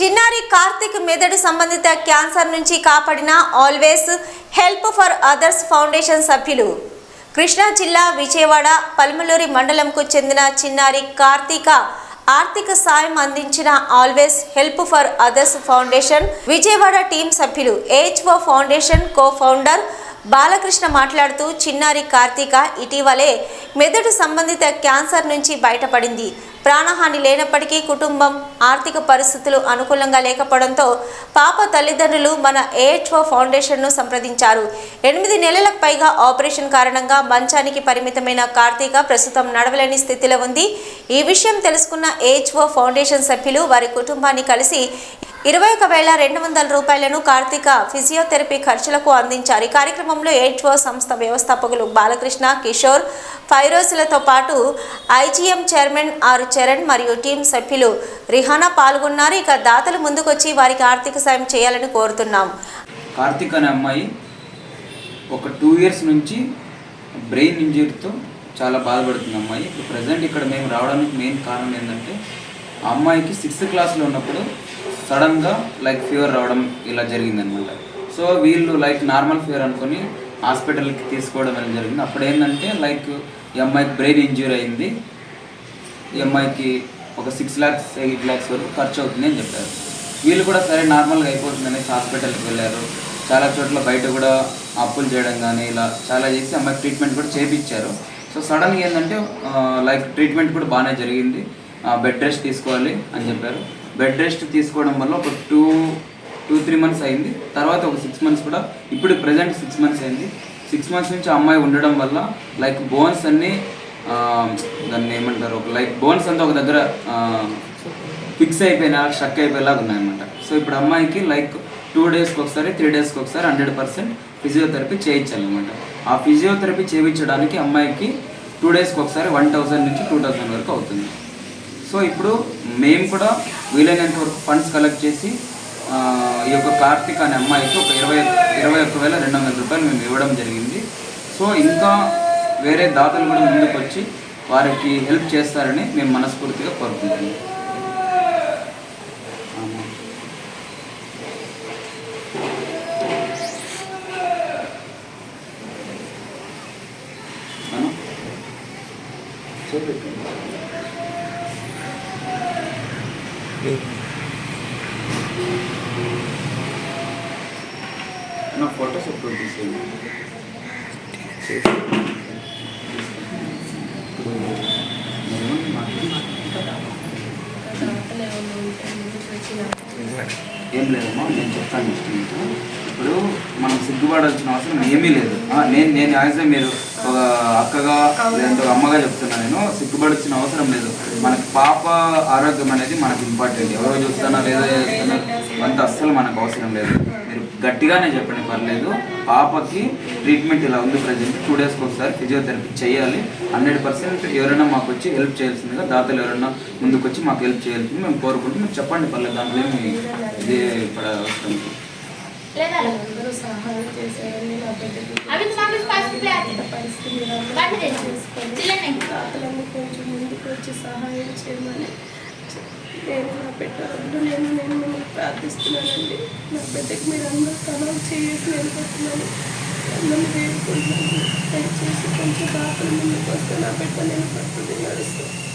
చిన్నారి కార్తిక్ మెదడు సంబంధిత క్యాన్సర్ నుంచి కాపాడిన always help for others foundation సభ్యులు. కృష్ణా జిల్లా విజయవాడ పల్మలూరి మండలంకు చెందిన చిన్నారి కార్తీక ఆర్థిక సాయం అందించిన always help for others foundation Vijayawada team సభ్యులు A H O foundation co founder Balakrishna మాట్లాడుతూ చిన్నారి కార్తీక ఇటీవలే మెదడు సంబంధిత క్యాన్సర్ నుంచి బయటపడింది. ప్రాణహాని లేనప్పటికీ కుటుంబం ఆర్థిక పరిస్థితులు అనుకూలంగా లేకపోవడంతో పాప తల్లిదండ్రులు మన ఏహెచ్ఓ ఫౌండేషన్ను సంప్రదించారు. ఎనిమిది నెలలకు పైగా ఆపరేషన్ కారణంగా మంచానికి పరిమితమైన కార్తీక ప్రస్తుతం నడవలేని స్థితిలో ఉంది. ఈ విషయం తెలుసుకున్న ఏహెచ్ఓ ఫౌండేషన్ సభ్యులు వారి కుటుంబాన్ని కలిసి ఇరవై ఒక వేల రెండు వందల రూపాయలను కార్తీక ఫిజియోథెరపీ ఖర్చులకు అందించారు. ఈ కార్యక్రమంలో ఎయిడ్వో సంస్థ వ్యవస్థాపకులు బాలకృష్ణ కిషోర్ ఫైరోజులతో పాటు ఐజీఎం చైర్మన్ ఆర్ చరణ్ మరియు టీం సభ్యులు రిహానా పాల్గొన్నారు. ఇక దాతలు ముందుకొచ్చి వారికి ఆర్థిక సాయం చేయాలని కోరుతున్నాం. కార్తిక్ అనే అమ్మాయి ఒక టూ ఇయర్స్ నుంచి బ్రెయిన్ ఇంజరీతో చాలా బాధపడుతుంది అమ్మాయి. ఇప్పుడు ప్రజెంట్ ఇక్కడ మేము రావడానికి మెయిన్ కారణం ఏంటంటే ఆ అమ్మాయికి సిక్స్త్ క్లాస్లో ఉన్నప్పుడు సడన్గా లైక్ ఫీవర్ రావడం ఇలా జరిగిందనమాట. సో వీళ్ళు లైక్ నార్మల్ ఫీవర్ అనుకొని హాస్పిటల్కి తీసుకోవడం అనేది జరిగింది. అప్పుడు ఏంటంటే లైక్ ఈ అమ్మాయికి బ్రెయిన్ ఇంజ్యూరీ అయింది. ఈ అమ్మాయికి ఒక సిక్స్ ల్యాక్స్ ఎయిట్ ల్యాక్స్ వరకు ఖర్చు అవుతుంది అని చెప్పారు. వీళ్ళు కూడా సరే నార్మల్గా అయిపోతుంది అనేసి హాస్పిటల్కి వెళ్ళారు. చాలా చోట్ల బయట కూడా అప్పులు చేయడం కానీ ఇలా చాలా చేసి అమ్మాయికి ట్రీట్మెంట్ కూడా చేపించారు సో సడన్గా ఏంటంటే లైక్ ట్రీట్మెంట్ కూడా బాగానే జరిగింది. బెడ్ రెస్ట్ తీసుకోవాలి అని చెప్పారు. బెడ్ రెస్ట్ తీసుకోవడం వల్ల ఒక టూ టూ త్రీ మంత్స్ అయింది. తర్వాత ఒక సిక్స్ మంత్స్ కూడా ఇప్పుడు ప్రజెంట్ సిక్స్ మంత్స్ అయింది. సిక్స్ మంత్స్ నుంచి అమ్మాయి ఉండడం వల్ల లైక్ బోన్స్ అన్నీ దాన్ని ఏమంటారు ఒక లైక్ బోన్స్ అంతా ఒక దగ్గర ఫిక్స్ అయిపోయినా షక్ అయిపోయేలాగా ఉన్నాయన్నమాట. సో ఇప్పుడు అమ్మాయికి లైక్ టూ డేస్కి ఒకసారి త్రీ డేస్కి ఒకసారి హండ్రెడ్ పర్సెంట్ ఫిజియోథెరపీ చేయించాలన్నమాట. ఆ ఫిజియోథెరపీ చేయించడానికి అమ్మాయికి టూ డేస్కి ఒకసారి వన్ థౌసండ్ నుంచి టూ థౌసండ్ వరకు అవుతుంది. సో ఇప్పుడు మేము కూడా వీలైనంత వరకు ఫండ్స్ కలెక్ట్ చేసి ఈ యొక్క కార్తిక్ అనే అమ్మాయికి ఒక ఇరవై ఇరవై ఒక్క వేల రెండు వందల రూపాయలు మేము ఇవ్వడం జరిగింది. సో ఇంకా వేరే దాతలు కూడా ముందుకు వచ్చి వారికి హెల్ప్ చేస్తారని మేము మనస్ఫూర్తిగా కోరుకుంటున్నాం. ఆమా. నా ఫొటోస్ అప్లోడ్ చేసేయండి ఏం లేదమ్మా నేను చెప్తాను ఇష్టం ఇప్పుడు మనం సిగ్గుపడాల్సిన అవసరం ఏమీ లేదు. నేను నేను యాజ్ మీరు ఒక అక్కగా లేదంటే ఒక అమ్మగా చెప్తున్నా నేను సిగ్గుపడాల్సిన అవసరం లేదు. మనకి పాప ఆరోగ్యం అనేది మనకి ఇంపార్టెంట్. ఎవరో చూస్తున్నా లేదా చేస్తున్నారు అంత అస్సలు మనకు అవసరం లేదు. మీరు గట్టిగానే చెప్పండి పర్లేదు. పాపకి ట్రీట్మెంట్ ఇలా ఉంది ప్రజెంట్ టూ డేస్కి ఒకసారి ఫిజియోథెరపీ చేయాలి. హండ్రెడ్ పర్సెంట్ ఎవరైనా మాకు వచ్చి హెల్ప్ చేయాల్సిందిగా దాతలు ఎవరైనా ముందుకు వచ్చి మాకు హెల్ప్ చేయాల్సింది మేము కోరుకుంటున్నాం. మీరు చెప్పండి పర్లేదు దాంట్లో ఏమి ఇది పడ అవసరం. కొంచెం ముందుకు వచ్చి సహాయం చేయమని నేను నా బిడ్డ నేను నేను ప్రార్థిస్తున్నానండి. నా బిడ్డకి మీరు అందరూ తలం చేసి నేను పడుతున్నాను వేడుకుంటున్నాను. దయచేసి కొంచెం తాతల ముందుకు వస్తే నా బిడ్డ నేను పడుతుంది నడుస్తాను.